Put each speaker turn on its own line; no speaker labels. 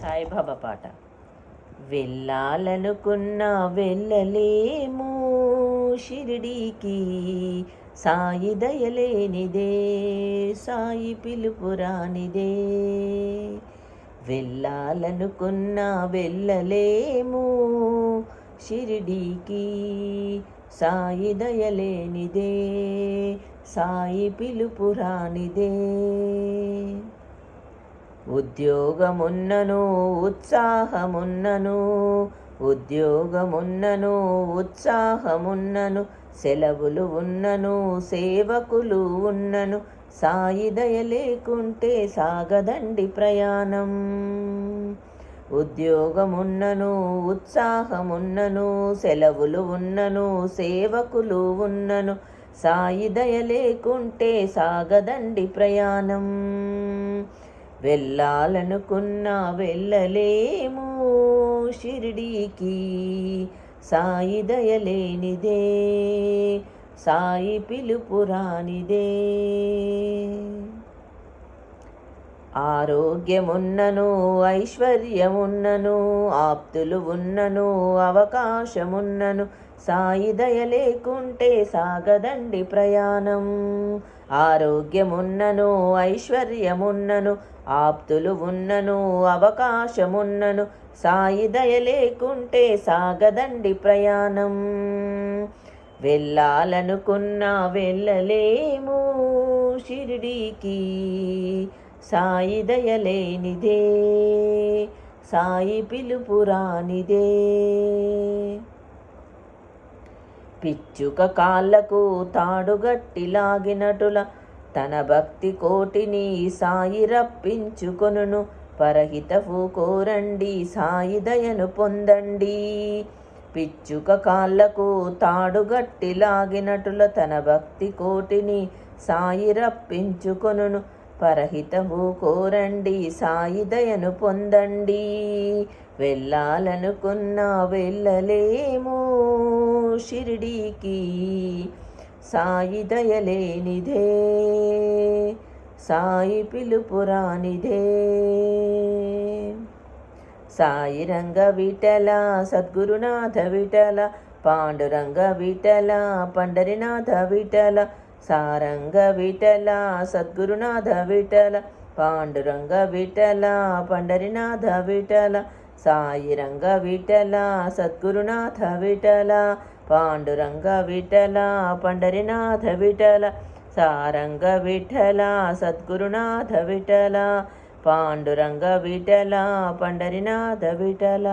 సాయిబాబా పాట. వెళ్ళాలనుకున్నా వెళ్ళలేము షిరిడీకి సాయి దయలేనిదే సాయి పిలుపురానిదే వెళ్ళాలనుకున్నా వెళ్ళలేము షిరిడీకి సాయి దయలేనిదే సాయి పిలుపురానిదే ఉద్యోగమున్నను ఉత్సాహమున్నను ఉద్యోగమున్నను ఉత్సాహమున్నను సెలవులు ఉన్నను సేవకులు ఉన్నను సాయి దయ లేకుంటే సాగదండి ప్రయాణం. ఉద్యోగమున్నను ఉత్సాహమున్నను సెలవులు ఉన్నను సేవకులు ఉన్నను సాయి దయ లేకుంటే సాగదండి ప్రయాణం. వెళ్ళాలనుకున్నా వెళ్ళలేము షిరిడీకి. సాయి దయలేనిదే సాయి పిలుపురానిదే ఆరోగ్యమున్నను ఐశ్వర్యమున్నను ఆప్తులు ఉన్నను అవకాశమున్నను సాయి దయ లేకుంటే సాగదండి ప్రయాణం. ఆరోగ్యమున్నను ఐశ్వర్యమున్నను ఆప్తులు ఉన్నను అవకాశమున్నను సాయి దయ లేకుంటే సాగదండి ప్రయాణం. వెళ్ళాలనుకున్నా వెళ్ళలేము షిరిడీకి. సాయి దయలేనిదే సాయి పిలుపురానిదే పిచ్చుక కాళ్ళకు తాడుగట్టి లాగినటుల తన భక్తి కోటిని సాయి రప్పించుకొనును. పరహితవు కోరండి సాయి దయను పొందండి. పిచ్చుక కాళ్ళకు తాడుగట్టి లాగినటుల తన భక్తి కోటిని సాయి రప్పించుకొనును. పరహితము కోరండి సాయి దయను పొందండి. వెళ్ళాలనుకున్నా వెళ్ళలేము షిరిడీకి. సాయి దయలేనిదే సాయి పిలుపురానిదే సాయి రంగ విఠల సద్గురునాథ విఠల పాండురంగ విఠల పండరినాథ విఠల సారంగ విఠల సద్గురునాథ విఠల పాండురంగ విఠల పండరినాథ విఠల సాయిరంగ విఠల సద్గురునాథ విఠల పాండురంగ విఠల పండరినాథ విఠల సారంగ విఠల సద్గురునాథ విఠల పాండురంగ విఠల పండరినాథ విఠల.